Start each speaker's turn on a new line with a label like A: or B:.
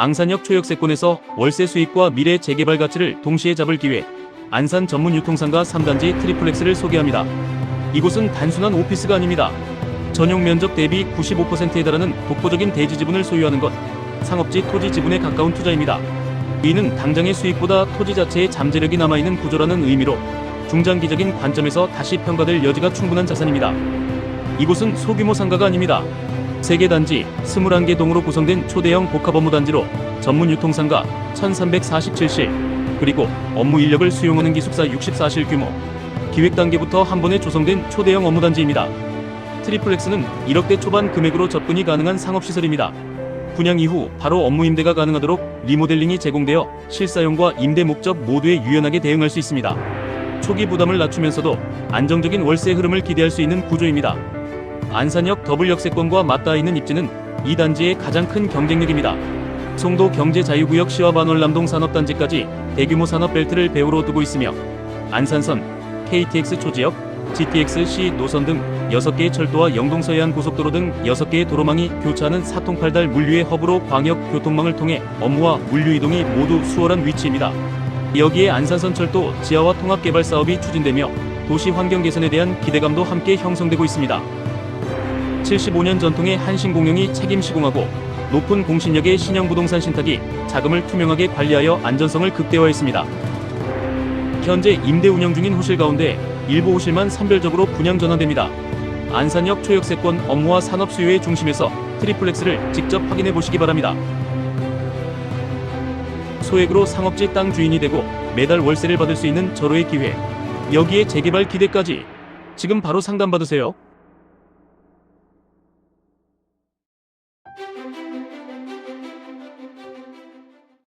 A: 앙산역 초역세권에서 월세 수익과 미래 재개발 가치를 동시에 잡을 기회 안산 전문 유통상가 3단지 트리플렉스를 소개합니다. 이곳은 단순한 오피스가 아닙니다. 전용 면적 대비 95%에 달하는 독보적인 대지 지분을 소유하는 것, 상업지 토지 지분에 가까운 투자입니다. 이는 당장의 수익보다 토지 자체의 잠재력이 남아있는 구조라는 의미로 중장기적인 관점에서 다시 평가될 여지가 충분한 자산입니다. 이곳은 소규모 상가가 아닙니다. 세개 단지 21개 동으로 구성된 초대형 복합 업무 단지로 전문 유통상가 1347실 그리고 업무 인력을 수용하는 기숙사 64실 규모 기획 단계부터 한 번에 조성된 초대형 업무 단지입니다. 트리플렉스는 1억대 초반 금액으로 접근이 가능한 상업시설입니다. 분양 이후 바로 업무 임대가 가능하도록 리모델링이 제공되어 실사용과 임대 목적 모두에 유연하게 대응할 수 있습니다. 초기 부담을 낮추면서도 안정적인 월세 흐름을 기대할 수 있는 구조입니다. 안산역 더블 역세권과 맞닿아 있는 입지는 이 단지의 가장 큰 경쟁력입니다. 송도 경제자유구역 시와 반월남동 산업단지까지 대규모 산업벨트를 배후로 두고 있으며 안산선, KTX 초지역, GTX-C 노선 등 6개의 철도와 영동서해안 고속도로 등 6개의 도로망이 교차하는 사통팔달 물류의 허브로 광역 교통망을 통해 업무와 물류 이동이 모두 수월한 위치입니다. 여기에 안산선 철도 지하화 통합 개발 사업이 추진되며 도시 환경 개선에 대한 기대감도 함께 형성되고 있습니다. 75년 전통의 한신공영이 책임 시공하고 높은 공신력의 신형 부동산 신탁이 자금을 투명하게 관리하여 안전성을 극대화했습니다. 현재 임대 운영 중인 호실 가운데 일부 호실만 선별적으로 분양 전환됩니다. 안산역 초역세권 업무와 산업 수요의 중심에서 트리플렉스를 직접 확인해 보시기 바랍니다. 소액으로 상업지 땅 주인이 되고 매달 월세를 받을 수 있는 절호의 기회. 여기에 재개발 기대까지. 지금 바로 상담 받으세요.